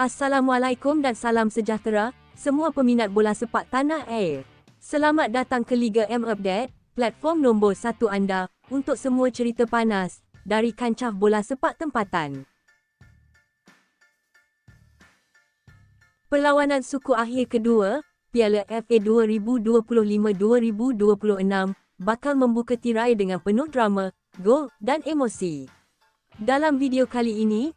Assalamualaikum dan salam sejahtera, semua peminat bola sepak tanah air. Selamat datang ke Liga M Update, platform nombor satu anda untuk semua cerita panas dari kancah bola sepak tempatan. Perlawanan suku akhir kedua, Piala FA 2025-2026 bakal membuka tirai dengan penuh drama, gol dan emosi. Dalam video kali ini,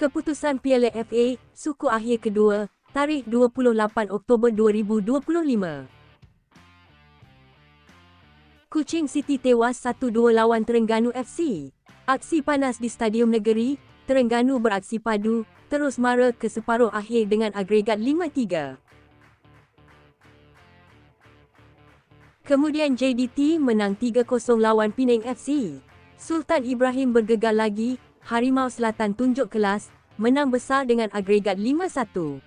Keputusan Piala FA, suku akhir kedua, tarikh 28 Oktober 2025. Kuching City tewas 1-2 lawan Terengganu FC. Aksi panas di Stadium Negeri, Terengganu beraksi padu, terus mara ke separuh akhir dengan agregat 5-3. Kemudian JDT menang 3-0 lawan Penang FC. Sultan Ibrahim bergegar lagi, Harimau Selatan tunjuk kelas, menang besar dengan agregat 5-1.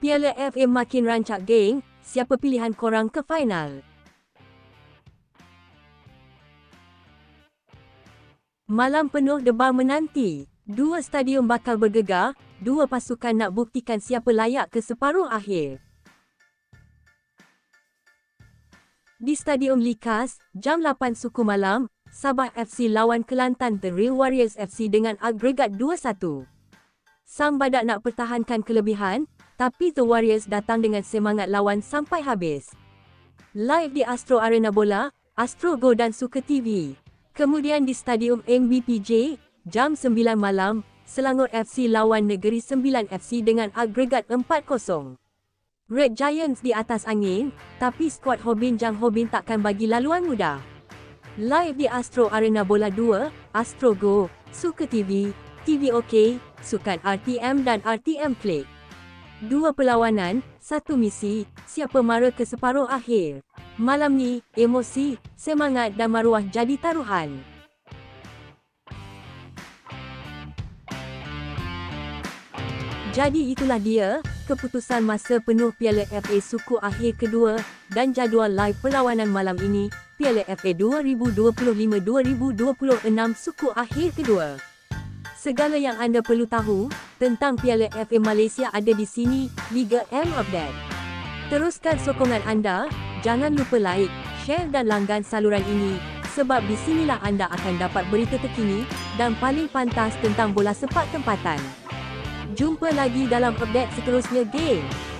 Piala FA makin rancak geng, siapa pilihan korang ke final? Malam penuh debar menanti. Dua stadium bakal bergegar, dua pasukan nak buktikan siapa layak ke separuh akhir. Di Stadium Likas, jam 8 suku malam, Sabah FC lawan Kelantan The Real Warriors FC dengan agregat 2-1. Sang badak nak pertahankan kelebihan, tapi The Warriors datang dengan semangat lawan sampai habis. Live di Astro Arena Bola, Astro Go dan Suka TV. Kemudian di Stadium MBPJ, jam 9 malam, Selangor FC lawan Negeri Sembilan FC dengan agregat 4-0. Red Giants di atas angin, tapi skuad Hobin Jang Hobin takkan bagi laluan mudah. Live di Astro Arena Bola 2, Astro Go, Suka TV, TV OK, Sukan RTM dan RTM Click. Dua perlawanan, satu misi, siapa mara ke separuh akhir. Malam ni, emosi, semangat dan maruah jadi taruhan. Jadi itulah dia, keputusan masa penuh Piala FA Suku akhir kedua dan jadual live perlawanan malam ini, Piala FA 2025-2026 suku akhir kedua. Segala yang anda perlu tahu tentang Piala FA Malaysia ada di sini, Liga M Update. Teruskan sokongan anda, jangan lupa like, share dan langgan saluran ini sebab di sinilah anda akan dapat berita terkini dan paling pantas tentang bola sepak tempatan. Jumpa lagi dalam update seterusnya, geng!